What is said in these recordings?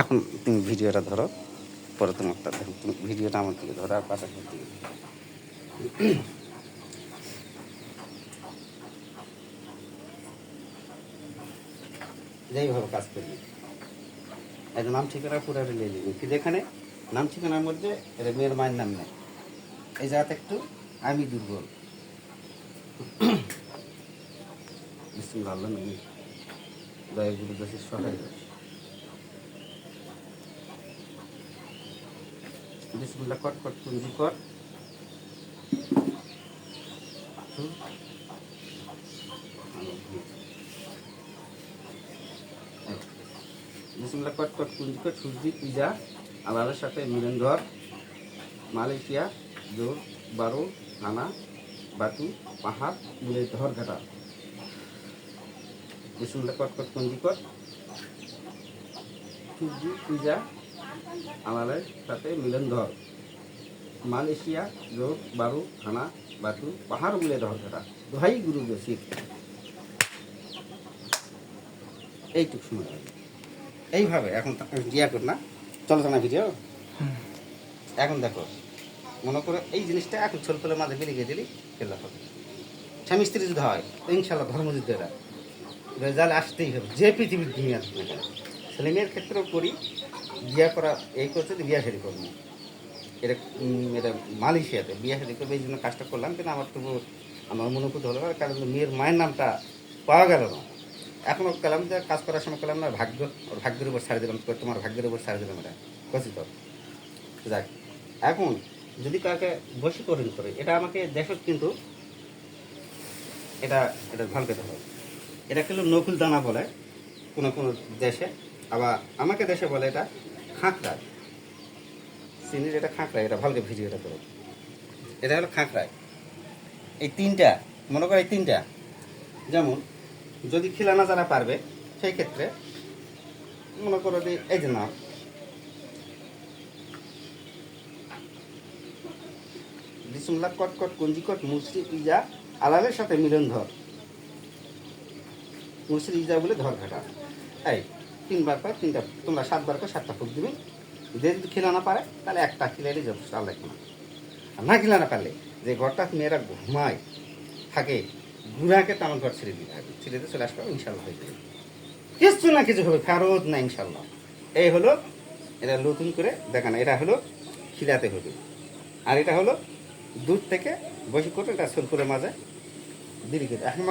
এখন তুমি ভিডিওটা ধরো, পরে তোমারটা দেখো তুমি ভিডিওটা আমার দিকে ধরো, আর পাশা দিকে যেইভাবে কাজ করবি একটা নাম ঠিকানা পুরো লিয়ে নিবি কিন্তু এখানে নাম ঠিকানার মধ্যে এটা মেয়ের মায়ের নাম নেই। এই জায়গাতে একটু আমি দুর্বল। বিসমিল্লাহ, আল্লাহ নবী। দয়া গুরু দাসের সহায় হোক। বিসমিল্লাহ, কট কট পুঞ্জি কর হুম। কট কট পুঞ্জি কর সূর্যি পিজা, আলালের সাথে মিলন ধর মালয়েশিয়া, জোর, বারো আনা বাটু পাহাড় মিলে ধর ঘাটা বিসমিল্লাহ, কট কট পুঞ্জি কর সূর্যি পিজা আমাদের সাথে মিলন ধর। মালয়েশিয়া জোর বারু থানা বাটু পাহাড় মিলে ধর ঘাটা দোহাই গুরু শিখ এইটুক সময়। এইভাবে এখন ইয়া কর না। চলো না ভিডিও এখন দেখো মনে করো এই জিনিসটা এখন ছোট ছোট মাঝে বেরিয়ে দিলি খেলা হবে স্বামী স্ত্রী যদি হয় তো ইনশাল্লাহ ধর্মযুদ্ধ এরা। রেজাল্ট আসতেই হবে। যে পৃথিবীর দুনিয়া আসবে ছেলে মেয়ের ক্ষেত্রেও করি বিয়া করা, এই করছে যে বিয়া শাড়ি করব। এটা এটা মালয়েশিয়াতে বিয়া শাড়ি করবে, এই জন্য কাজটা করলাম, কিন্তু আমার তবু আমার মনোভূত হলো কারণ মেয়ের মায়ের নামটা পাওয়া গেল না। এখনও কালাম যে কাজ করার সময় কালাম না, ভাগ্য ওর ভাগ্যের উপর ছাড়ে দিলাম, তো তোমার ভাগ্যের উপর ছাড়ে দিলাম এটা। কছি তো যাক, এখন যদি কাউকে বশীকরণ করে এটা আমাকে দেখো কিন্তু এটা এটা ভালো কথা হবে এটা কিন্তু নকুল দানা বলে, কোনো কোনো দেশে, আবার আমাকে দেশে বলে এটা খাঁকড়া চিনির এটা খাঁকড়া এটা ভালো করে ভিডিওটা করো। এটা হলো খাঁকড়ায়। এই তিনটা, মনে করো এই তিনটা, যেমন যদি খিলানা যারা পারবে, সেই ক্ষেত্রে মনে করো যে এই যে নাও বিসমুল্লাহ কট কট, কঞ্জি, কট, মুসরি, ইজা, আলালের সাথে মিলন ধর। মুসরি, ইজা বলে ধর ঘাটা। এই তিনবার পর তিনটা তোমরা সাতবার করে সাতটা ফুক দিবে। যে যদি খিলানা পারে, তাহলে একটা খিলাইলে যথেষ্ট আল্লাহ না। আর না খিলানা পারলে যে ঘরটা মেয়েরা ঘুমায়, থাকে গুড়াকে তো আমার ঘর ছেড়ে দিতে হবে। ছেড়ে দিয়ে চলে আসবে ইনশাল্লাহ হয়ে যাবে। কিছু না কিছু হবে ফেরত না ইনশাল্লাহ এই হলো, এটা নতুন করে দেখানো, এটা হলো খিলাতে হবে। আর এটা হলো দুধ থেকে বসে করে, এটা সুলপুরের মাঝে। বিলিকে দেয় এখন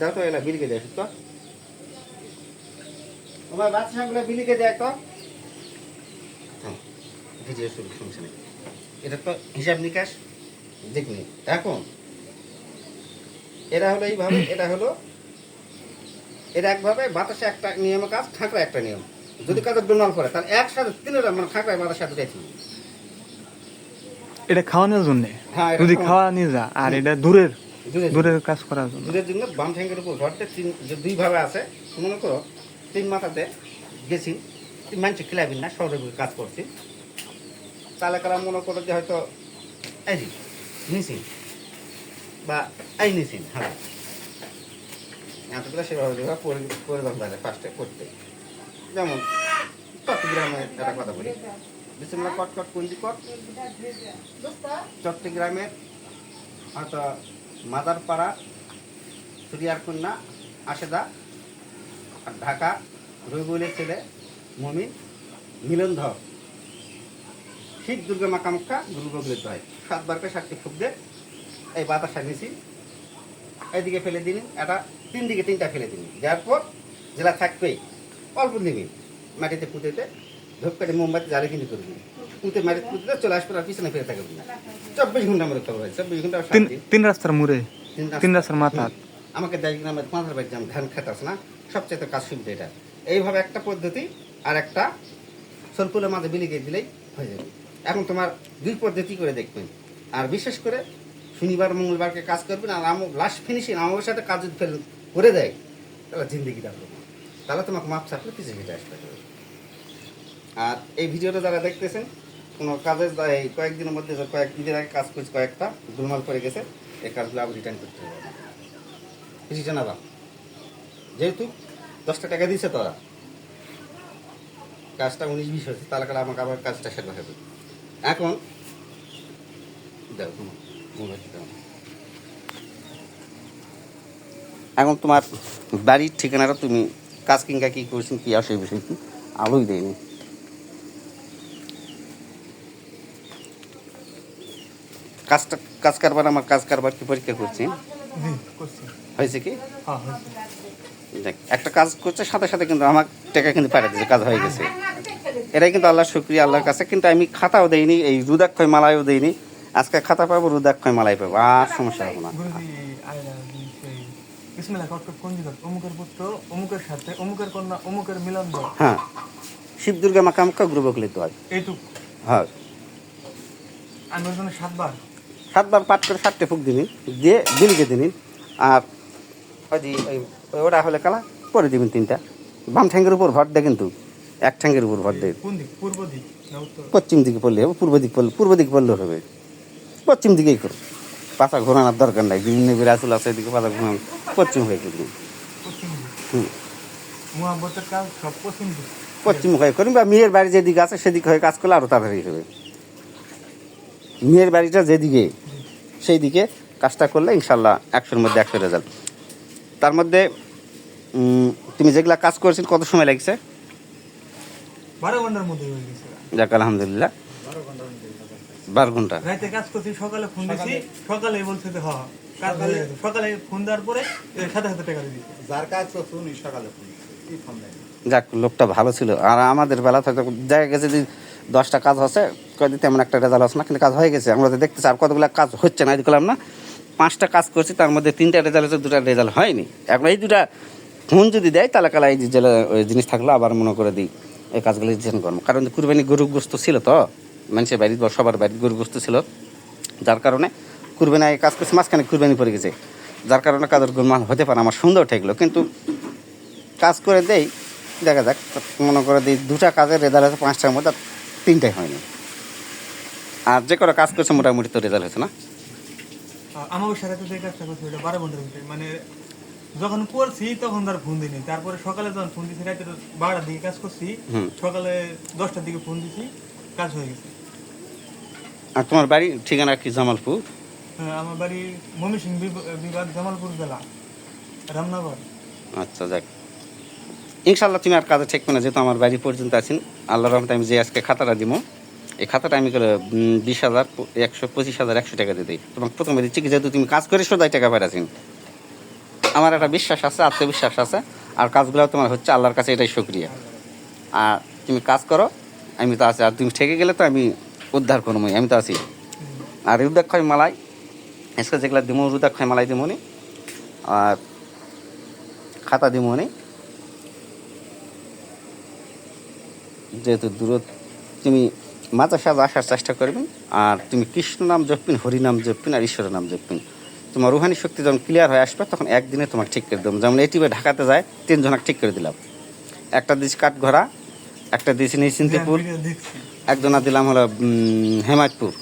দাও তো এলা বিলিকে দেয় তো তোমার বাচ্চাগুলো বিলিকে দেয় তো। ভিডিও শুরু শুনছে না। এটা তো হিসাব নিকাশ দেখুন এখন। এরা হলো এইভাবে এটা হলো এটা একভাবে বাতাসে একটা নিয়ম কাজ খাঁকড়া একটা নিয়ম। যদি ডোনাল করে তাহলে একসাথে তিনটা মানে খাঁকড়ায় বাতাসে সাথে রেখে এটা খাওয়ানোর জন্য? হ্যাঁ, যদি খাওয়া- নিয়ে যা আর এটা দূরের দূরের কাজ করার জন্য। দুধের জন্য বাম ঠ্যাঙ্গের উপর ঘরতে তিন দুইভাবে আছে মনে করো তিন মাথাতে গেছি। মানুষ খেলাবি না শহরে কাজ করছি। তাহলে কারা মনে করো যে হয়তো এই নিসিন বা এই নিসিন হ্যাঁ। এতগুলো সেভাবে পরিবার বাইরে ফার্স্টে করতে। যেমন চট্টগ্রামে একটা কথা বলি। বিসমিল্লাহ, কট কট, কুঞ্জি, কট। চট্টগ্রামের হয়তো মাদারপাড়া সুরিয়ার কন্যা আশেদা আর ঢাকা রবিউলের ছেলে মমিন মিলন ধর। শিখ দুর্গা মা কামাখ্যা গুরু বগলিত হয় সাতবারকে সাতটি ফুক দিয়ে এই বাতাসা নিছি। এইদিকে ফেলে দিন এটা তিন দিকে তিনটা ফেলে দিন যার পর জেলা থাকবেই। অল্প নিবি। মাটিতে পুঁতেতে ধূপ কেটে মোমবাতি জালে কিন্তু করবি পুঁতে মাটিতে পুঁতে চলে আসবে আর পিছনে ফিরে থাকবে না। চব্বিশ ঘণ্টা মরে চব্বিশ ঘণ্টা তিন রাস্তার মুড়ে তিন রাস্তার মাথা। আমাকে দেয় গ্রামের পাঁচের বাড়ি যেমন ধান খেতে আছে না সবচেয়ে কাজ সুবিধা এটা। এইভাবে একটা পদ্ধতি আর একটা সলপুলের মাঝে বিলিয়ে দিলেই হয়ে যাবে। এখন তোমার দুই পদ্ধতি করে দেখবেন। আর বিশেষ করে শনিবার, মঙ্গলবারকে কাজ করবেন আর আমার লাস্ট ফিনিশিং আমার সাথে কাজ ফেল করে দেয়, তাহলে জিন্দিগি না তাহলে তোমাকে মাপ ছাপলে কিছু হেঁটে আসতে হবে। আর এই ভিডিওটা যারা দেখতেছেন, কোনো কাজের এই কয়েকদিনের মধ্যে, কয়েক দিনের আগে কাজ করছে, কয়েকটা, গোলমাল করে গেছে, এই কাজগুলো আবার রিটার্ন করতে হবে। কিছু জানাবা যেহেতু দশটা টাকা দিছে তোরা। কাজটা উনিশ বিশ হয়েছে, তাহলে কালে আমাকে আবার কাজটা সেরে হবে। এখন। এখন তোমার বাড়ির ঠিকানাটা তুমি কাজ কিংকা কী করছেন কী আসে বিষয় কি আলোই দেয়নি কাজটা কাজ কারবার, আমার কাজ কারবার কি পরীক্ষা করছি। হয়েছে কি? হ্যাঁ দেখ একটা কাজ করছে সাথে সাথে কিন্তু আমার টাকা কিন্তু পাঠিয়ে দিয়েছে কাজ হয়ে গেছে। এটাই কিন্তু আল্লাহ শুক্রিয়া আল্লাহর কাছে। কিন্তু আমি খাতাও দেইনি এই রুদাক্ষয় মালাইও দেইনি। আজকে খাতা পাবো রুদাক্ষয় মালাই পাবো আর সমস্যা হবে না। অমুকের সাথে অমুকের কন্যা অমুকের মিলন হ্যাঁ। শিব দুর্গা হয়। এইটুক। হ্যাঁ। আমি সাতবার। সাতবার পাঠ করে সাতটে ফুক দিবি দিয়ে দিবি আর ওই ওটা হলে কালা পরে দিবেন তিনটা। বাম ঠ্যাঙ্গের উপর ভর দেয় কিন্তু এক ঠ্যাঙ্গের উপর ভর দেয়। পূর্ব দিক পশ্চিম দিকে পড়লে হবে পূর্ব দিক পড়লে পূর্ব দিক পড়লেও হবে। পশ্চিম দিকেই করো। পাতা ঘোরানোর দরকার নাই বিভিন্ন বিরাসুল আছে এদিকে পাতা ঘোরানো পশ্চিম হয়ে করবি পশ্চিম হয়ে করবি বা মেয়ের বাড়ি যেদিকে আছে সেদিকে হয়ে কাজ করলে আরও তাড়াতাড়ি হবে। মেয়ের বাড়িটা যেদিকে সেই দিকে কাজটা করলে ইনশাল্লাহ একশোর মধ্যে একশো রেজাল্ট তার মধ্যে তুমি যেগুলা কাজ করেছিল কত সময় লাগছে? বারো ঘণ্টার মধ্যে যাক আলহামদুলিল্লাহ। বারো ঘণ্টা। রাইতে কাজ করছি সকালে ফোন দিছি। সকালে। বলছে যে হ্যাঁ কাজ সকালে ফোন দেওয়ার পরে সাথে সাথে টাকা দিয়ে যার কাজ করছ উনি সকালে ফোন ফোন যাক লোকটা ভালো ছিল। আর আমাদের বেলা হয়তো দেখা গেছে যে দশটা কাজ হচ্ছে কয়েকদিন তেমন একটা রেজাল্ট হচ্ছে না কিন্তু কাজ হয়ে গেছে। আমরা তো দেখতেছি আর কতগুলো কাজ হচ্ছে না এই করলাম না পাঁচটা কাজ করছি, তার মধ্যে তিনটা রেজাল্ট হচ্ছে দুটা রেজাল্ট হয়নি। এখন এই দুটা ফোন যদি দেয়, তাহলে কালা এই জিনিস থাকল, আবার মনে করে দিই, এই কাজগুলো ডিসিশন করব। কারণ কুরবানি গরুগ্রস্ত ছিল তো, মানুষের বাড়ির বা সবার বাড়ির গরুগ্রস্ত ছিল। যার কারণে কুরবানি আগে কাজ করছে, মাঝখানে কুরবানি পড়ে গেছে। যার কারণে কাজের গুণমান হতে পারে, আমার সুন্দর ঠেকলো। কিন্তু কাজ করে দেই, দেখা যাক, মনে করে দিই, দুটা কাজের রেজাল্ট হয়েছে, পাঁচটার মধ্যে তিনটাই হয়নি। আর যে করে কাজ করছে, মোটামুটি তো রেজাল্ট হয়েছে না। আমার সাথে যে কাজটা করছি ওটা বারো ঘণ্টার ভিতরে। মানে যখন করছি তখন তার ফোন দিইনি। তারপরে সকালে যখন ফোন দিছি রাতে বারোটার দিকে কাজ করছি সকালে দশটার দিকে ফোন দিছি কাজ হয়ে গেছে। আর তোমার বাড়ি ঠিকানা কি জামালপুর? হ্যাঁ, আমার বাড়ি ময়মনসিংহ বিভ- বিভাগ জামালপুর জেলা রামনগর। আচ্ছা যাক। ইনশাল্লাহ তুমি আর কাজে ঠেকবে না যেহেতু আমার বাড়ি পর্যন্ত আছেন। আল্লাহ রহমতে আমি যে আজকে খাতাটা দিব এই খাতাটা আমি করে বিশ হাজার, একশো, পঁচিশ হাজার, একশো টাকা দিয়ে দিই। তোমাকে প্রথমে দিচ্ছি কি, যেহেতু তুমি কাজ করে সদাই টাকা পাঠাচ্ছেন আমার একটা বিশ্বাস আছে, আত্মবিশ্বাস আছে, আর কাজগুলো তোমার হচ্ছে আল্লাহর কাছে এটাই সক্রিয়া আর তুমি কাজ করো, আমি তো আছি, আর তুমি ঠেকে গেলে তো আমি উদ্ধার করব আমি তো আছি। আর রুদাক্ষয় মালাই, আজকে যেগুলো দিমো রুদাক্ষয় মালাই দিমনি আর খাতা দিমনি যেহেতু দূর তুমি মাতার সাথে আসার চেষ্টা করবেন। আর তুমি কৃষ্ণ নাম জপিন হরি নাম জপিন আর ঈশ্বরের নাম জপিন তোমার রুহানি শক্তি যখন ক্লিয়ার হয়ে আসবে তখন একদিনে তোমাকে ঠিক করে দেবো। যেমন এটিভে ঢাকাতে যায় তিনজনকে ঠিক করে দিলাম। একটা দিয়েছি কাঠঘরা একটা দিয়েছি নিশ্চিন্তিপুর একজনা দিলাম হলো হেমায়তপুর।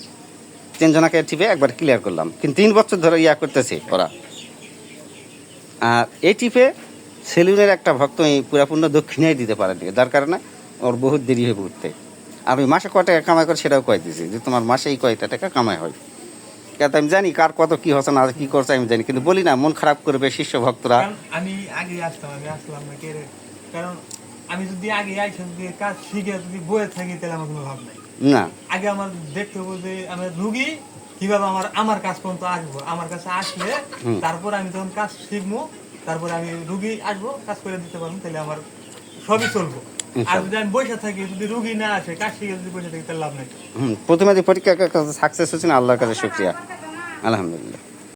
তিনজনাকে টিপে একবার ক্লিয়ার করলাম। কিন্তু তিন বছর ধরে ইয়া করতেছে ওরা। আর এই টিপে সেলুনের একটা ভক্ত এই পুরাপূর্ণ দক্ষিণাই দিতে পারেনি যার কারণে ওর বহুত দেরি হয়ে উঠতে আমি মাসে কয় টাকা কামাই করে সেটাও কয়ে দিয়েছি যে তোমার মাসে এই কয়টা টাকা কামাই হয়। কিন্তু আমি জানি কার কত কি হচ্ছে না কি করছে আমি জানি কিন্তু বলি না মন খারাপ করবে শিষ্য ভক্তরা। আমি আগে আসতাম আমি আসলাম না কে রে? কারণ আমি যদি আগে আইসা যদি কাজ শিখে যদি বয়ে থাকি তাহলে আমার কোনো লাভ নাই। না। আগে আমার দেখতে হবে যে আমি রুগী কীভাবে আমার আমার কাজ পর্যন্ত আসব। আমার কাছে আসলে তারপর আমি যখন কাজ শিখব তারপরে আমি রুগী আসব কাজ করে দিতে পারব তাহলে আমার সবই চলবো। আর যদি আমি বসে থাকি যদি রুগী না আসে কাশি যদি বসে থাকি তাহলে লাভ নেই। হুম প্রথমে পরীক্ষা সাকসেস হয়েছে আল্লাহর কাছে শুক্রিয়া। আলহামদুলিল্লাহ।